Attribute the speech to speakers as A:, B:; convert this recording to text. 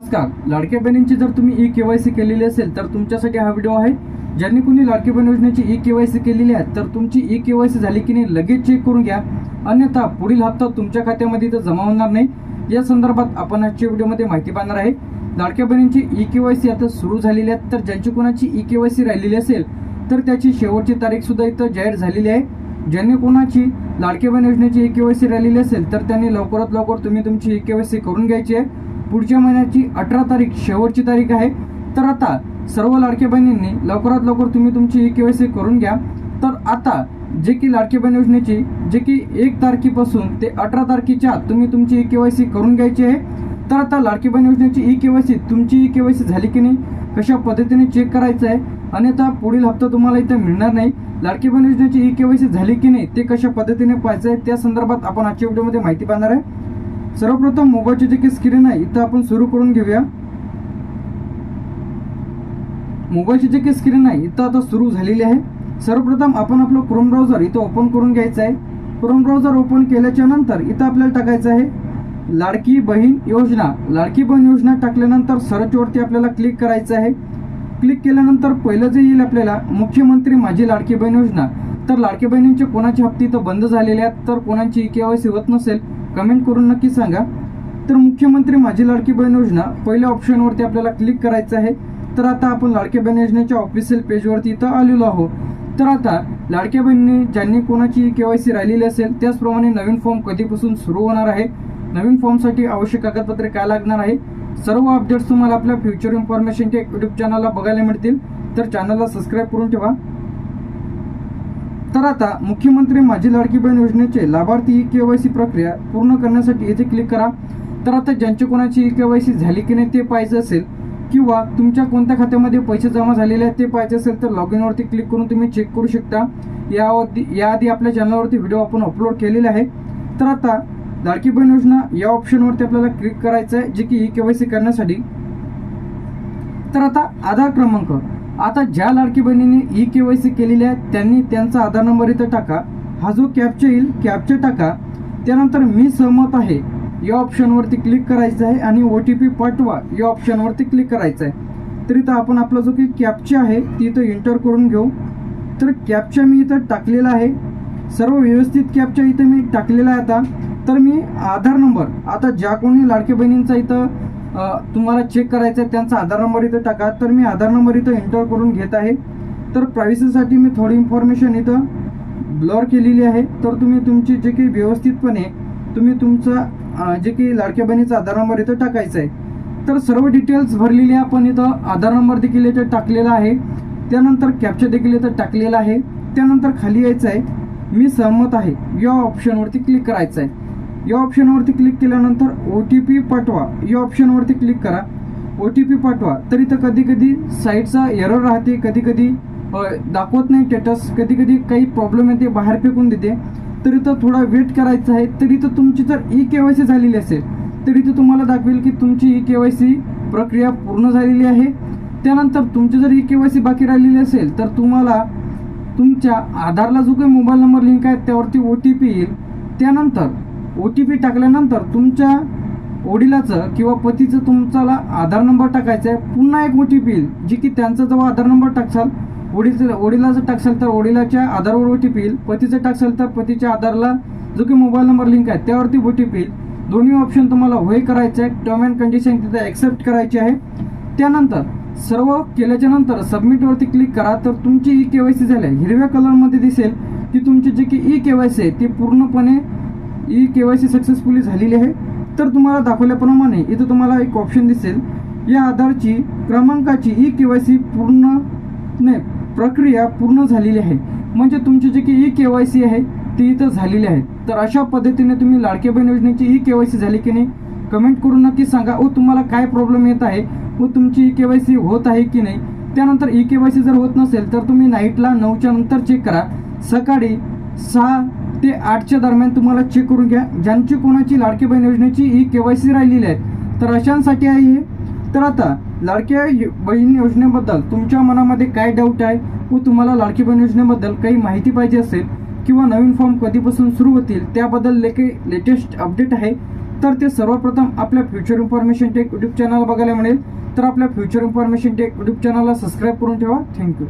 A: नमस्कार. लाडक्या बहिणींची जर तुम्ही ई केवायसी केलेली असेल तर तुमच्यासाठी हा व्हिडिओ आहे. ज्यांनी कुणी लाडकी बहीण योजनेची ई केवायसी केलेली आहे तर तुमची ई केवायसी झाली की नाही लगेच चेक करून घ्या. अन्यथा पुढील हप्ता तुमच्या खात्यामध्ये इथं जमा होणार नाही. या संदर्भात आपण आजच्या व्हिडिओमध्ये माहिती पाहणार आहे. लाडक्या बहिणींची ई केवायसी आता सुरू झालेली आहे. तर ज्यांची कोणाची ई केवायसी राहिलेली असेल तर त्याची शेवटची तारीख सुद्धा इथं जाहीर झालेली आहे. ज्यांनी कोणाची लाडक्या बहीण योजनेची ई केवायसी राहिलेली असेल तर त्यांनी लवकरात लवकर तुम्ही तुमची ई केवायसी करून घ्यायची आहे. पुढच्या महिन्याची अठरा तारीख शेवटची तारीख आहे. तर आता सर्व लाडक्या बहिणींनी लवकरात लवकर तुम्ही तुमची ई के वाय सी करून घ्या. तर आता जे की लाडकी बहीण योजनेची जे की एक तारखेपासून ते अठरा तारखेच्या आत तुम्ही तुमची ई के वाय सी करून घ्यायची आहे. तर आता लाडकी बहीण योजनेची ई के वाय सी तुमची ई के वाय सी झाली की नाही कशा पद्धतीने चेक करायचं आहे अन्यथा पुढील हप्ता तुम्हाला इथं मिळणार नाही. लाडकी बहीण योजनेची ई के वाय सी झाली की नाही ते कशा पद्धतीने पाहायचं आहे त्या संदर्भात आपण आजच्या व्हिडिओमध्ये माहिती पाहणार आहे. सर्वप्रथम मोबाईलची जी काही स्क्रीन आहे इथं आपण सुरू करून घेऊया. मोबाईलची जी काही स्क्रीन आहे इथं आता सुरू झालेली आहे. सर्वप्रथम आपण आपलं क्रोम ब्राउझर इथं ओपन करून घ्यायचं आहे. क्रोम ब्राउझर ओपन केल्याच्यानंतर इथं आपल्याला टाकायचं आहे लाडकी बहीण योजना. लाडकी बहीण योजना टाकल्यानंतर सर्चवरती आपल्याला क्लिक करायचं आहे. क्लिक केल्यानंतर पहिलं जे येईल आपल्याला मुख्यमंत्री माझी लाडकी बहीण योजना. तर लाडकी बहिणींचे कोणाचे हप्ते इथं बंद झालेले आहेत? तर कोणाची केवायसी होत नसेल. कमेंट करून नक्की सांगा. तर मुख्यमंत्री माझी लाडकी बहीण योजना पहिल्या ऑप्शनवरती आपल्याला क्लिक करायचं आहे. तर आता आपण लाडक्या बहीण योजनेच्या ऑफिशियल पेजवरती इथं आलेलो आहोत. तर आता लाडक्या बहिणी ज्यांनी कोणाची के वाय सी राहिलेली असेल त्याचप्रमाणे नवीन फॉर्म कधीपासून सुरू होणार आहे. नवीन फॉर्मसाठी आवश्यक कागदपत्रे काय लागणार आहे? सर्व अपडेट्स तुम्हाला आपल्या फ्युचर इन्फॉर्मेशनच्या यूट्यूब चॅनलला बघायला मिळतील. तर चॅनलला सबस्क्राईब करून ठेवा. तर आता मुख्यमंत्री माझी लाडकी बहीण योजनेचे लाभार्थी ई सी प्रक्रिया पूर्ण करण्यासाठी येथे क्लिक करा. तर आता ज्यांची कोणाची ई के वाय सी झाली की नाही ते पाहायचं असेल किंवा तुमच्या कोणत्या खात्यामध्ये पैसे जमा झालेले आहेत ते पाहिजे असेल तर लॉग इनवरती क्लिक करून तुम्ही चेक करू शकता. यावरती याआधी आपल्या चॅनलवरती व्हिडिओ आपण अपलोड केलेले आहे. तर आता लाडकी बहीण योजना या ऑप्शनवरती आपल्याला क्लिक करायचं आहे जे की ई केवायसी करण्यासाठी. तर आता आधार क्रमांक आता ज्या लाडकी बहिणीने ई के वाय सी केलेली आहे त्यांनी त्यांचा आधार नंबर इथं टाका. हा जो कॅप्चा येईल कॅप्चा टाका. त्यानंतर मी सहमत आहे. या ऑप्शनवरती क्लिक करायचं आहे आणि ओ टी पी पाठवा. या ऑप्शनवरती क्लिक करायचं आहे. तर इथं आपण आपला जो काही कॅप्चा आहे ती इथं एंटर करून घेऊ. तर कॅपचा मी इथं टाकलेला आहे. सर्व व्यवस्थित कॅपच्या इथं मी टाकलेला आहे आता. तर मी आधार नंबर आता ज्या कोणी लाडक्या बहिणींचा इथं तुम्हाला चेक करायचं आहे त्यांचा आधार नंबर इथं टाका. तर मी आधार नंबर इथं एंटर करून घेत आहे. तर प्रायव्हसीसाठी मी थोडी इन्फॉर्मेशन इथं ब्लर केलेली आहे. तर तुम्ही तुमची जे काही व्यवस्थितपणे तुम्ही तुमचा जे काही लाडक्या बहिणीचा आधार नंबर इथं टाकायचा आहे तर सर्व डिटेल्स भरलेली आहे आपण इथं आधार नंबर देखील इथं टाकलेला आहे. त्यानंतर कॅप्चर देखील इथं टाकलेला आहे. त्यानंतर खाली यायचं आहे मी सहमत आहे. या ऑप्शनवरती क्लिक करायचं आहे या ऑप्शनवरती क्लिक केल्यानंतर ओ टी पी पाठवा. या ऑप्शनवरती क्लिक करा. ओ टी पी पाठवा. तर इथं कधी कधी साईटचा एरर राहते. कधी कधी दाखवत नाही स्टेटस कधी कधी काही प्रॉब्लेम येते बाहेर फेकून देते. तर इथं थोडा वेट करायचा आहे. तरी तर तुमची जर ई के वाय सी झालेली असेल तर तुम्हाला दाखवेल की तुमची ई के वाय सी प्रक्रिया पूर्ण झालेली आहे. त्यानंतर तुमची जर ई के वाय सी बाकी राहिलेली असेल तर तुम्हाला तुमच्या आधारला जो काही मोबाईल नंबर लिंक आहे त्यावरती ओ टी पी येईल. त्यानंतर ओ टी पी टाकल्यानंतर तुमच्या वडिलाचं किंवा पतीचं तुमचाला आधार नंबर टाकायचा आहे. पुन्हा एक ओ टी पी येईल जी की त्यांचा जेव्हा आधार नंबर टाकसाल वडीलचं वडिलाचं टाकसाल तर वडिलाच्या आधारवर ओ टी पी येईल पतीचं टाकसाल तर पतीच्या आधारला जो की मोबाईल नंबर लिंक आहे त्यावरती ओ टी पी येईल. दोन्ही ऑप्शन तुम्हाला होय करायचं आहे. टर्म अँड कंडिशन तिथे ॲक्सेप्ट करायची आहे. त्यानंतर सर्व केल्याच्यानंतर सबमिटवरती क्लिक करा. तर तुमची ई के वाय सी झाली आहे. हिरव्या कलरमध्ये दिसेल की तुमची जी की ई के वाय सी आहे ती पूर्णपणे E K Y C successfully झालेली आहे तर तुम्हाला दाखवल्याप्रमाणे इथं तुम्हाला एक ऑप्शन दिसेल. या आधारची क्रमांकाची ई के वाय सी पूर्ण नाही प्रक्रिया पूर्ण झालेली आहे. म्हणजे तुमची जी की ई के वाय सी आहे ती इथं झालेली आहे. तर अशा पद्धतीने तुम्ही लाडके बहीण योजनेची ई के वाय सी झाली की नाही कमेंट करून नक्की सांगा. व तुम्हाला काय प्रॉब्लेम येत आहे? व तुमची ई के वाय सी होत आहे की नाही? त्यानंतर ई के वाय सी जर होत नसेल तर तुम्ही नाईटला नऊच्या नंतर चेक करा. सकाळी सहा ते आठच्या दरम्यान तुम्हाला चेक करून घ्या. ज्यांची कोणाची लाडकी बहीण योजनेची ही के वाय सी राहिलेली आहे तर अशांसाठी आहे हे. तर आता लाडक्या बहीण योजनेबद्दल तुमच्या मनामध्ये काय डाऊट आहे? व तुम्हाला लाडकी बहीण योजनेबद्दल काही माहिती पाहिजे असेल किंवा नवीन फॉर्म कधीपासून सुरू होतील त्याबद्दल लेके लेटेस्ट अपडेट आहे. तर ते सर्वप्रथम आपल्या future information tech YouTube channel बघायला मिळेल. तर आपल्या फ्युचर इन्फॉर्मेशन टेक युट्यूब चॅनलला सबस्क्राईब करून ठेवा. Thank you